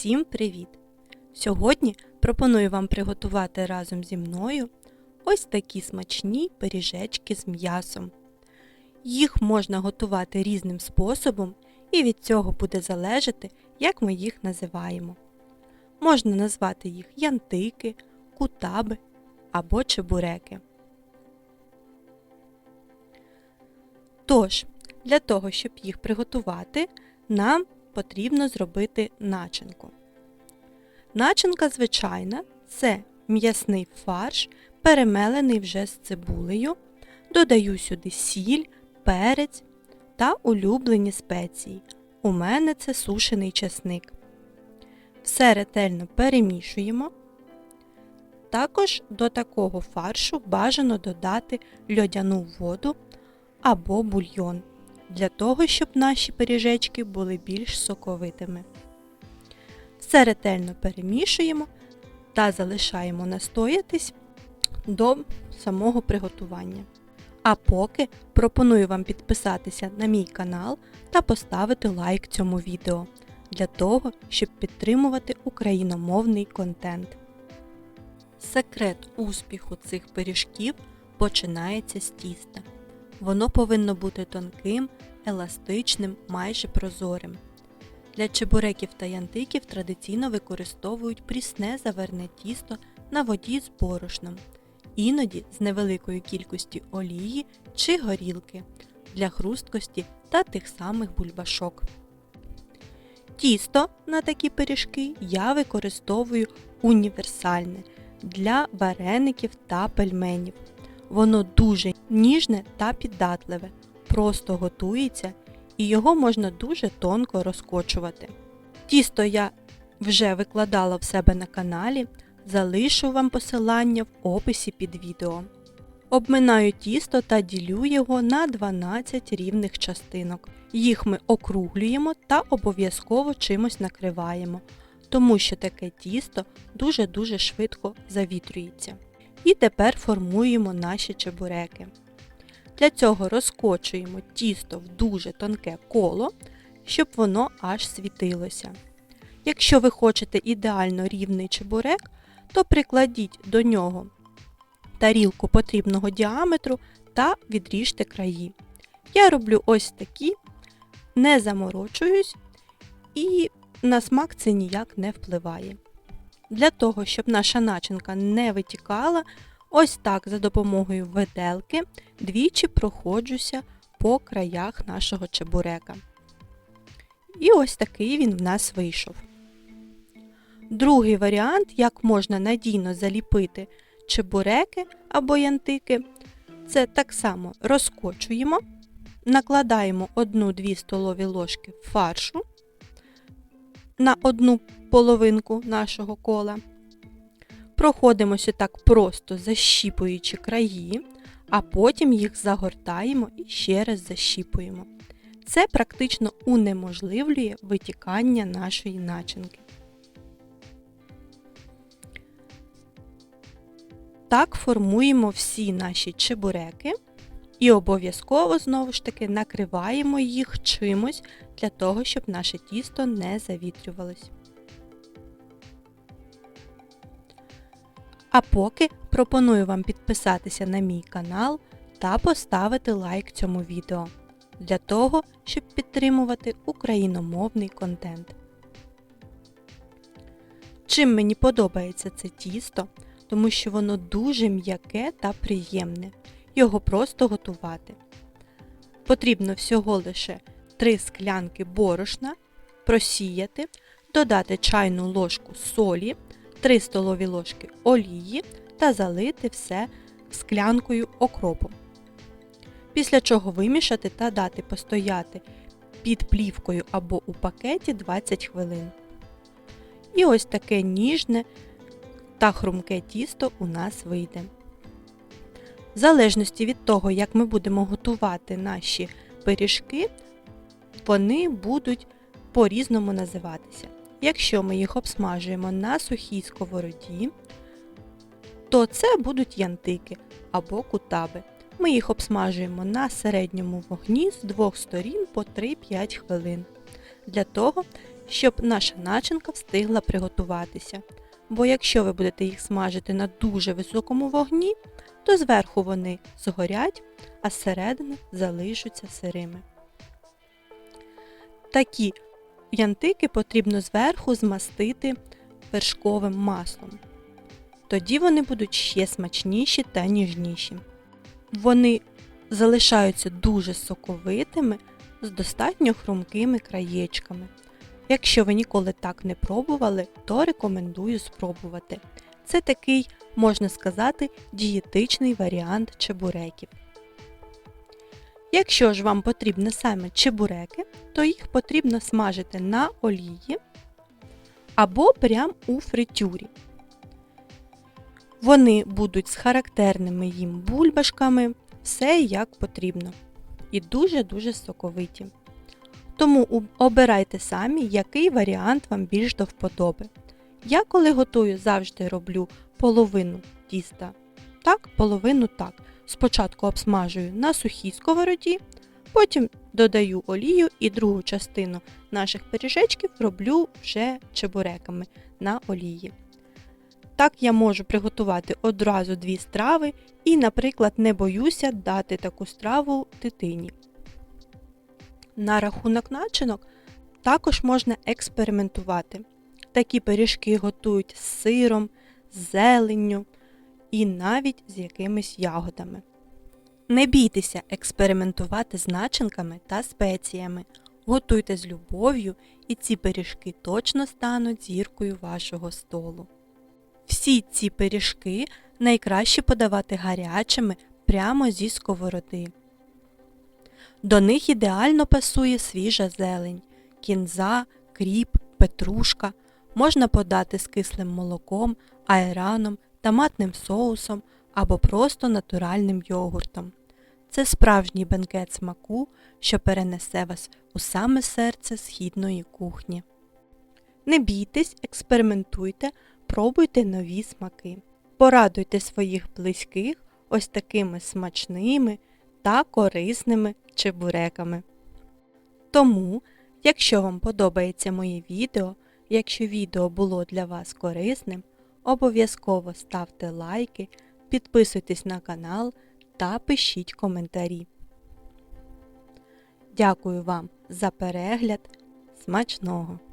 Всім привіт! Сьогодні пропоную вам приготувати разом зі мною ось такі смачні пиріжечки з м'ясом. Їх можна готувати різним способом, і від цього буде залежати, як ми їх називаємо. Можна назвати їх янтики, кутаби або чебуреки. Тож, для того, щоб їх приготувати, нам потрібно зробити начинку. Начинка звичайна це м'ясний фарш, перемелений вже з цибулею. Додаю сюди сіль, перець та улюблені спеції. У мене це сушений чесник. Все ретельно перемішуємо. Також до такого фаршу бажано додати льодяну воду або бульйон для того, щоб наші пиріжечки були більш соковитими. Все ретельно перемішуємо та залишаємо настоятись до самого приготування. А поки пропоную вам підписатися на мій канал та поставити лайк цьому відео для того, щоб підтримувати україномовний контент. Секрет успіху цих пиріжків починається з тіста. Воно повинно бути тонким, еластичним, майже прозорим. Для чебуреків та янтиків традиційно використовують прісне заверне тісто на воді з борошном, іноді з невеликою кількістю олії чи горілки для хрусткості та тих самих бульбашок. Тісто на такі пиріжки я використовую універсальне для вареників та пельменів. Воно дуже ніжне та піддатливе, просто готується і його можна дуже тонко розкочувати. Тісто я вже викладала в себе на каналі, залишу вам посилання в описі під відео. Обминаю тісто та ділю його на 12 рівних частинок. Їх ми округлюємо та обов'язково чимось накриваємо, тому що таке тісто дуже-дуже швидко завітрюється. І тепер формуємо наші чебуреки. Для цього розкочуємо тісто в дуже тонке коло, щоб воно аж світилося. Якщо ви хочете ідеально рівний чебурек, то прикладіть до нього тарілку потрібного діаметру та відріжте краї. Я роблю ось такі, не заморочуюсь і на смак це ніяк не впливає. Для того, щоб наша начинка не витікала, ось так за допомогою виделки двічі проходжуся по краях нашого чебурека. І ось такий він в нас вийшов. Другий варіант, як можна надійно заліпити чебуреки або янтики, це так само розкочуємо, накладаємо 1-2 столові ложки фаршу на одну половинку нашого кола. Проходимося так просто защіпуючи краї, а потім їх загортаємо і ще раз защіпуємо. Це практично унеможливлює витікання нашої начинки. Так формуємо всі наші чебуреки і обов'язково знову ж таки накриваємо їх чимось для того, щоб наше тісто не завітрювалось. А поки пропоную вам підписатися на мій канал та поставити лайк цьому відео для того, щоб підтримувати україномовний контент. Чим мені подобається це тісто, тому що воно дуже м'яке та приємне. Його просто готувати. Потрібно всього лише 3 склянки борошна, просіяти, додати чайну ложку солі, 3 столові ложки олії та залити все склянкою окропу. Після чого вимішати та дати постояти під плівкою або у пакеті 20 хвилин. І ось таке ніжне та хрумке тісто у нас вийде. В залежності від того, як ми будемо готувати наші пиріжки, вони будуть по-різному називатися. Якщо ми їх обсмажуємо на сухій сковороді, то це будуть янтики або кутаби. Ми їх обсмажуємо на середньому вогні з двох сторін по 3-5 хвилин. Для того, щоб наша начинка встигла приготуватися. Бо якщо ви будете їх смажити на дуже високому вогні, то зверху вони згорять, а зсередини залишаться сирими. Такі янтики потрібно зверху змастити вершковим маслом. Тоді вони будуть ще смачніші та ніжніші. Вони залишаються дуже соковитими з достатньо хрумкими краєчками. Якщо ви ніколи так не пробували, то рекомендую спробувати. Це такий, можна сказати, дієтичний варіант чебуреків. Якщо ж вам потрібні саме чебуреки, то їх потрібно смажити на олії або прямо у фритюрі. Вони будуть з характерними їм бульбашками, все як потрібно. І дуже-дуже соковиті. Тому обирайте самі, який варіант вам більш до вподоби. Я коли готую, завжди роблю половину тіста так, половину так. Спочатку обсмажую на сухій сковороді, потім додаю олію і другу частину наших пиріжечків роблю вже чебуреками на олії. Так я можу приготувати одразу дві страви і, наприклад, не боюся дати таку страву дитині. На рахунок начинок також можна експериментувати. Такі пиріжки готують з сиром, з зеленню і навіть з якимись ягодами. Не бійтеся експериментувати з начинками та спеціями. Готуйте з любов'ю, і ці пиріжки точно стануть зіркою вашого столу. Всі ці пиріжки найкраще подавати гарячими прямо зі сковороди. До них ідеально пасує свіжа зелень, кінза, кріп, петрушка. Можна подати з кислим молоком, айраном, томатним соусом або просто натуральним йогуртом. Це справжній бенкет смаку, що перенесе вас у саме серце східної кухні. Не бійтесь, експериментуйте, пробуйте нові смаки. Порадуйте своїх близьких ось такими смачними та корисними чебуреками. Тому, якщо вам подобається моє відео, якщо відео було для вас корисним, обов'язково ставте лайки, підписуйтесь на канал та пишіть коментарі. Дякую вам за перегляд. Смачного!